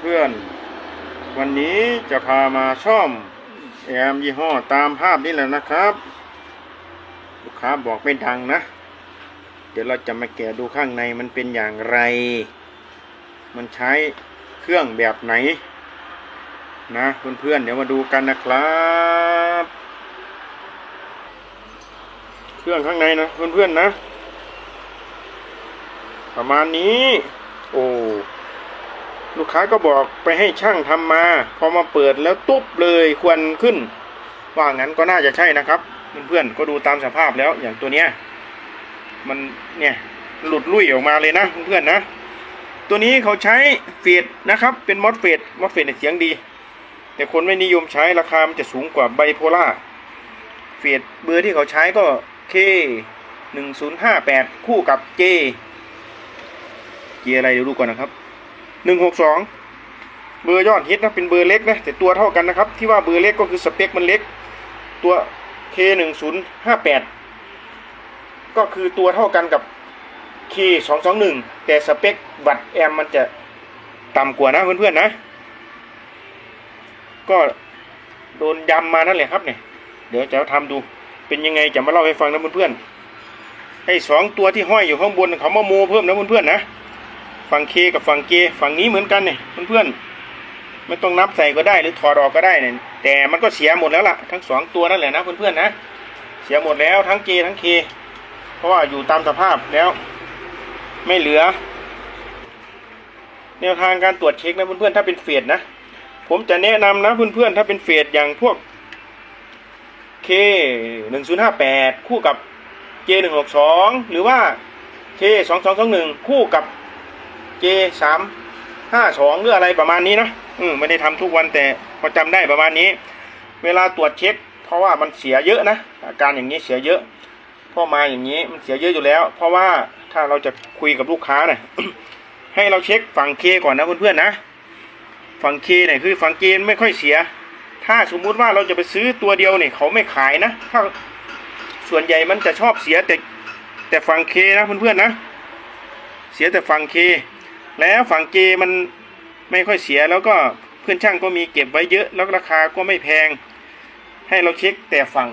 เพื่อนๆ วันนี้จะพามาซ่อมแอมยี่ห้อตามภาพนี้แหละนะครับ ลูกค้าบอกไม่ดังนะ เดี๋ยวเราจะมาแกะดูข้างในมันเป็นอย่างไร มันใช้เครื่องแบบไหน นะเพื่อนๆเดี๋ยวมาดูกันนะครับ เครื่องข้างในนะเพื่อนๆนะ ประมาณนี้ โอ้ ลูกค้าก็บอกไปให้ช่างทำมา พอมาเปิดแล้วตุ๊บเลยควันขึ้น ว่างั้นก็น่าจะใช่นะครับเพื่อนๆก็ดูตามสภาพแล้วอย่างตัวเนี้ยมันเนี่ยหลุดลุ่ยออกมาเลยนะเพื่อนๆนะ ตัวนี้เขาใช้เฟดนะครับ เป็นมอสเฟดมอสเฟดเนี่ยเสียงดี แต่คนไม่นิยมใช้ราคามันจะสูงกว่าไบโพล่าเฟดเบอร์ที่เขาใช้ก็ K หนึ่งศูนย์ห้าแปดคู่กับ J J อะไรเดี๋ยวดูก่อนนะครับ หนึ่งหกสองเบอร์ยอดฮิตนะเป็นเบอร์เล็กนะแต่ตัวเท่ากันนะครับ ที่ว่าเบอร์เล็กก็คือสเปคมันเล็ก ตัว K หนึ่งศูนย์ห้าแปดก็คือตัวเท่ากันกับ K สองสองหนึ่งแต่สเปคบัตรแอมมันจะต่ำกว่านะเพื่อนๆนะ ก็โดนยำมานั่นแหละครับเนี่ยเดี๋ยวจะทำดูเป็นยังไงจะมาเล่าให้ฟังนะเพื่อนๆไอ้สองตัวที่ห้อยอยู่ข้างบนเขามาโมเพิ่มนะเพื่อนๆนะ ฝั่งเคกับฝั่งเกฝั่งนี้เหมือนกันเนี่ยเพื่อนๆไม่ต้องนับใส่ก็ได้หรือถอดออกก็ได้เนี่ยแต่มันก็เสียหมดแล้วล่ะทั้งสองตัวนั่นแหละนะเพื่อนๆนะเสียหมดแล้วทั้งเกทั้งเคเพราะว่าอยู่ตามสภาพแล้ว ไม่เหลือ แนวทางการตรวจเช็คนะเพื่อนๆถ้าเป็นเฟสนะผมจะแนะนำนะเพื่อนๆถ้าเป็นเฟสอย่างพวก K หนึ่งศูนย์ห้าแปดคู่กับ J หนึ่งหกสองหรือว่า K สองสองสองหนึ่งคู่กับ J สามห้าสองหรืออะไรประมาณนี้นะอืมไม่ได้ทำทุกวันแต่พอจำได้ประมาณนี้ เวลาตรวจเช็ค เพราะว่ามันเสียเยอะนะอาการอย่างนี้เสียเยอะพราะมาอย่างนี้มันเสียเยอะอยู่แล้ว เพราะว่าถ้าเราจะคุยกับลูกค้านี่ยให้เราเช็คฝั่ง K ก่อนนะเพื่อนๆนะ ฝั่ง K เนี่ยคือฝั่ง J ไม่ค่อยเสีย ถ้าสมมุติว่าเราจะไปซื้อตัวเดียวเนี่ยเขาไม่ขายนะถ้าส่วนใหญ่มันจะชอบเสียแต่แต่ฝั่งเคนะเพื่อนๆนะ เสียแต่ฝั่งเค แล้วฝั่งเจมันไม่ค่อยเสียแล้วก็เพื่อนช่างก็มีเก็บไว้เยอะ แล้วราคาก็ไม่แพง ให้เราเช็คแต่ฝั่ง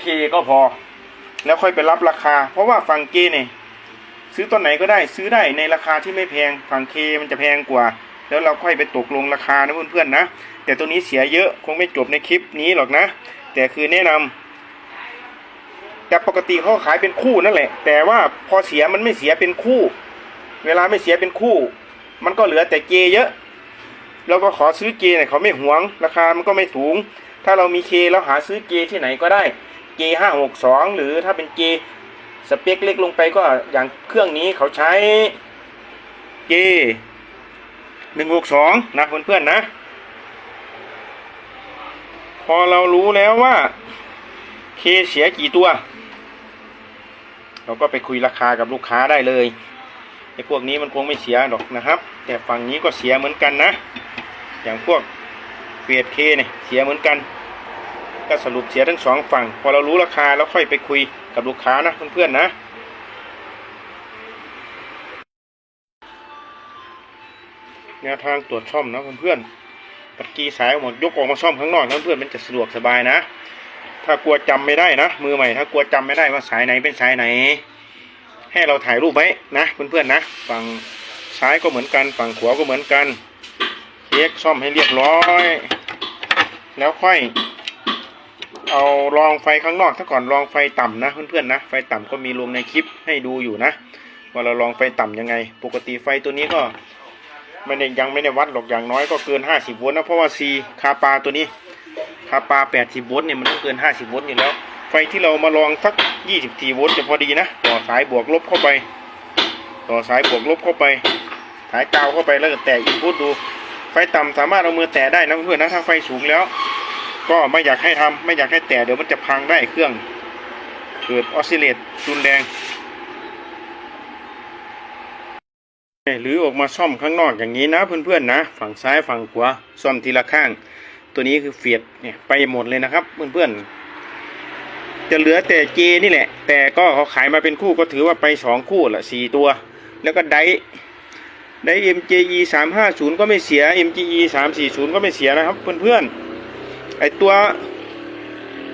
เคก็พอ แล้วค่อยไปรับราคา เพราะว่าฝั่งเจเนี่ยซื้อตัวไหนก็ได้ซื้อได้ในราคาที่ไม่แพงฝั่งเคมันจะแพงกว่า แล้วเราค่อยไปตกลงราคานะเพื่อนๆนะแต่ตัวนี้เสียเยอะคงไม่จบในคลิปนี้หรอกนะ แต่คือแนะนำแต่ปกติเขาขายเป็นคู่นั่นแหละ แต่ว่าพอเสียมันไม่เสียเป็นคู่ เวลาไม่เสียเป็นคู่ มันก็เหลือแต่เจเยอะ เราก็ขอซื้อเจเนี่ยเขาไม่หวง ราคามันก็ไม่สูง ถ้าเรามีเคแล้วหาซื้อเจที่ไหนก็ได้เจห้าหกสองหรือถ้าเป็นเจสเปคเล็กลงไปก็อย่างเครื่องนี้เขาใช้เจหนึ่งหกสองนะเพื่อนๆนะ พอเรารู้แล้วว่าเคเสียกี่ตัว เราก็ไปคุยราคากับลูกค้าได้เลย ไอ้พวกนี้มันคงไม่เสียหรอกนะครับ แต่ฝั่งนี้ก็เสียเหมือนกันนะ อย่างพวกเฟียดเคเนี่ยเสียเหมือนกัน ก็สรุปเสียทั้งสองฝั่ง พอเรารู้ราคาแล้วค่อยไปคุยกับลูกค้านะเพื่อนๆนะแนวทางตรวจซ่อมนะเพื่อนๆตะกี้สายหมดยกออกมาซ่อมข้างนอกนะเพื่อนมันจะสะดวกสบายนะ ถ้ากลัวจำไม่ได้นะมือใหม่ถ้ากลัวจำไม่ได้ว่าสายไหนเป็นสายไหน ให้เราถ่ายรูปไว้นะเพื่อนๆนะฝั่งซ้ายก็เหมือนกัน ฝั่งขวาก็เหมือนกันเช็คซ่อมให้เรียบร้อย แล้วค่อย เอารองไฟข้างนอกถ้าก่อนรองไฟต่ำนะเพื่อนๆนะไฟต่ำก็มีลงในคลิปให้ดูอยู่นะว่าเราลองไฟต่ำยังไง ปกติไฟตัวนี้ก็ไม่ได้ยังไม่ได้วัดหรอกอย่างน้อยก็เกิน 50 โวลต์นะเพราะว่า C คาปาตัวนี้คาปา 80 โวลต์เนี่ยมันต้องเกิน 50 โวลต์อยู่แล้ว ฟที่เรามาลองสัก 24 โวลต์จะพอดีนะ ต่อสายบวกลบเข้าไป ต่อสายบวกลบเข้าไปสายกาวเข้าไปแล้วก็แตะอินพุตดู ไฟต่ำสามารถเอามือแตะได้นะเพื่อนนะถ้าไฟสูงแล้ว ก็ไม่อยากให้ทำไม่อยากให้แตะเดี๋ยวมันจะพังได้เครื่องเกิดออสซิเลตรุนแรงหรือออกมาซ่อมข้างนอกอย่างนี้นะเพื่อนๆนะ ฝั่งซ้ายฝั่งขวาซ่อมทีละข้าง ตัวนี้คือเฟียดเนี่ยไปหมดเลยนะครับเพื่อนๆ จะเหลือแต่เจนี่แหละ แต่ก็เขาขายมาเป็นคู่ก็ถือว่าไปสองคู่ละสี่ตัว แล้วก็ไดได้ MJE 350 ก็ไม่เสีย MJE 340 ก็ไม่เสียนะครับ เพื่อนๆไอตัว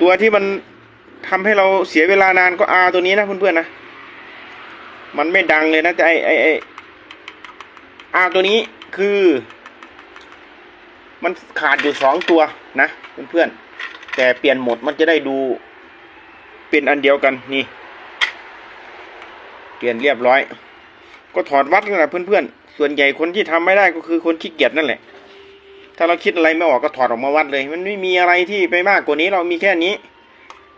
ตัวที่มันทำให้เราเสียเวลานานก็ R ตัวนี้นะเพื่อนๆนะ มันไม่ดังเลยนะแต่ไอไอไอ R ตัวนี้คือ มันขาดอยู่สองตัวนะเพื่อนๆแต่เปลี่ยนหมดมันจะได้ดู เป็นอันเดียวกันนี่ เปลี่ยนเรียบร้อย ก็ถอดวัดนั่นแหละเพื่อนๆ ส่วนใหญ่คนที่ทำไม่ได้ก็คือคนขี้เกียจนั่นแหละ ถ้าเราคิดอะไรไม่ออกก็ถอดออกมาวัดเลย มันไม่มีอะไรที่ไปมากกว่านี้เรามีแค่นี้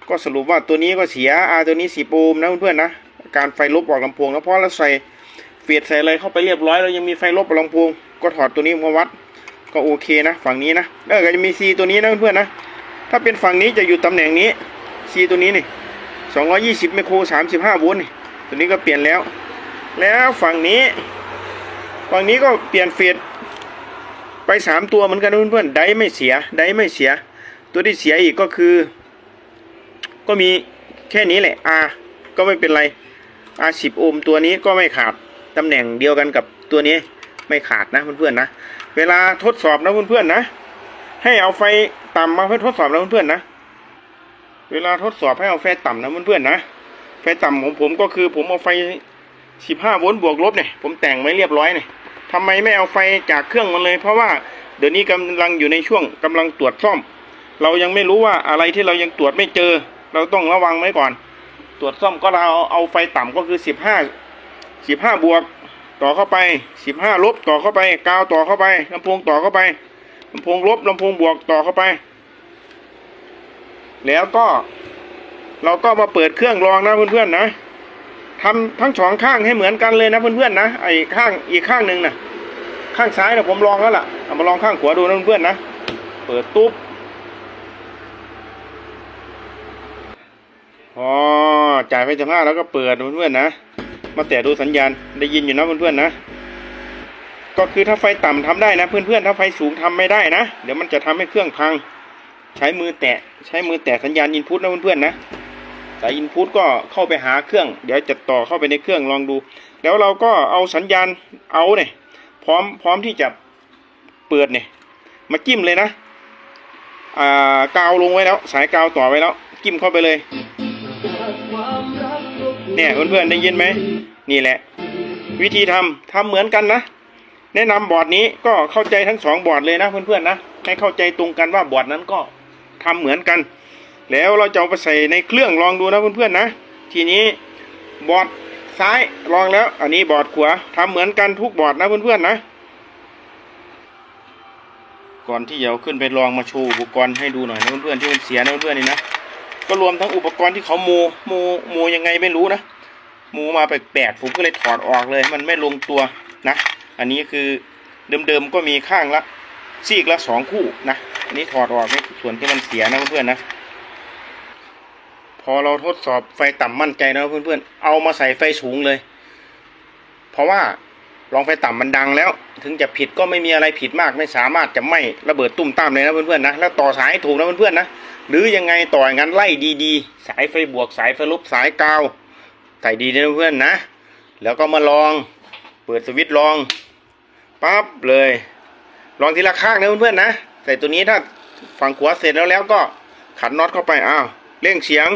ก็สรุปว่าตัวนี้ก็เสียอาตัวนี้สีโปมนะเพื่อนๆนะ การไฟลบออกลำโพงแล้วเพราะเราใส่เฟียดใส่อะไรเข้าไปเรียบร้อยเรายังมีไฟลบออกลำโพงก็ถอดตัวนี้มาวัด ก็โอเคนะ ฝั่งนี้นะแล้วก็จะมีซีตัวนี้นะเพื่อนๆนะ ถ้าเป็นฝั่งนี้จะอยู่ตำแหน่งนี้ซีตัวนี้นี่ 220ไมโคร35โวลต์นี่ตัวนี้ก็เปลี่ยนแล้ว แล้วฝั่งนี้ ฝั่งนี้ก็เปลี่ยนเฟดไปสามตัวเหมือนกันนเพื่อนๆ ไดไม่เสีย ไดไม่เสีย ตัวที่เสียอีกก็คือ ก็มีแค่นี้แหละ R ก็ไม่เป็นไร R 10 โอห์มตัวนี้ก็ไม่ขาด ตำแหน่งเดียวกันกับตัวนี้ไม่ขาดนะเพื่อนๆนะ เวลาทดสอบนะเพื่อนๆนะ ให้เอาไฟต่ำมาเพื่อทดสอบนะเพื่อนๆนะ เวลาทดสอบให้เอาไฟต่ำนะเพื่อนๆนะไฟต่ำของผมก็คือผมเอาไฟ 15 โวลต์บวกลบเนี่ย ผมแต่งไว้เรียบร้อยเนี่ยทำไมไม่เอาไฟจากเครื่องมันเลย เพราะว่าเดี๋ยวนี้กำลังอยู่ในช่วงกำลังตรวจซ่อม เรายังไม่รู้ว่าอะไรที่เรายังตรวจไม่เจอ เราต้องระวังไว้ก่อน ตรวจซ่อมก็เราเอาไฟต่ำก็คือ 15 15 บวก ต่อเข้าไป 15 ลบต่อเข้าไปกาวต่อเข้าไปลำโพงต่อเข้าไปลำโพงลบลำโพงบวกต่อเข้าไป แล้วก็ เราก็มาเปิดเครื่องลองนะเพื่อนๆนะทำทั้งสองข้างให้เหมือนกันเลยนะเพื่อนๆนะไอ้ข้างอีกข้างหนึ่งนะข้างซ้ายนะผมลองแล้วล่ะเอามาลองข้างขวาดูนะเพื่อนๆนะเปิดตุ๊บอ๋อจ่ายไฟสิบห้าแล้วก็เปิดเพื่อนๆนะ มาแต่ดูสัญญาณได้ยินอยู่นะเพื่อนๆนะ ก็คือถ้าไฟต่ำทำได้นะ เพื่อนๆถ้าไฟสูงทำไม่ได้นะ เดี๋ยวมันจะทำให้เครื่องพัง ใช้มือแตะใช้มือแตะสัญญาณอินพุตนะเพื่อนๆนะสายอินพุตก็เข้าไปหาเครื่อง เดี๋ยวจะต่อเข้าไปในเครื่องลองดู แล้วเราก็เอาสัญญาณเอาเนี่ยพร้อมพร้อมที่จะเปิดเนี่ยมาจิ้มเลยนะอ่ากาวลงไว้แล้ว สายกาวต่อไว้แล้ว จิ้มเข้าไปเลย เนี่ยเพื่อนๆได้ยินไหมนี่แหละ วิธีทำทำเหมือนกันนะแนะนำบอร์ดนี้ก็เข้าใจทั้งสองบอร์ดเลยนะเพื่อนๆนะให้เข้าใจตรงกันว่าบอร์ดนั้นก็ ทำเหมือนกัน แล้วเราจะเอาไปใส่ในเครื่องลองดูนะเพื่อนๆนะ ทีนี้บอร์ดซ้ายลองแล้ว อันนี้บอร์ดขวาทำเหมือนกันทุกบอร์ดนะเพื่อนๆนะ ก่อนที่จะเอาขึ้นไปลองมาโชว์อุปกรณ์ให้ดูหน่อยนะเพื่อนๆที่มันเสียนะเพื่อนๆนี่นะก็รวมทั้งอุปกรณ์ที่เขาโมโมโมยังไงไม่รู้นะโมมาแปลกๆผมก็เลยถอดออกเลย มันไม่ลงตัวนะ อันนี้คือเดิมๆก็มีข้างละซีกละสองคู่นะ อันนี้ถอดออกในส่วนที่มันเสียนะเพื่อนๆนะ พอเราทดสอบไฟต่ำมั่นใจนะเพื่อนๆ เอามาใส่ไฟสูงเลย เพราะว่าลองไฟต่ำมันดังแล้ว ถึงจะผิดก็ไม่มีอะไรผิดมากไม่สามารถจะไหม้ระเบิดตุ้มตามเลยนะเพื่อนๆนะแล้วต่อสายถูกนะเพื่อนๆนะหรือยังไงต่ออย่างนั้นไล่ดีๆ สายไฟบวกสายไฟลบสายกาวใส่ดีนะเพื่อนๆนะ แล้วก็มาลองเปิดสวิตช์ลองปั๊บเลย ลองทีละข้างนะเพื่อนๆนะ ใส่ตัวนี้ถ้าฝั่งขวาเสร็จแล้วแล้วก็ขันน็อตเข้าไปอ้าวเร่งเสียง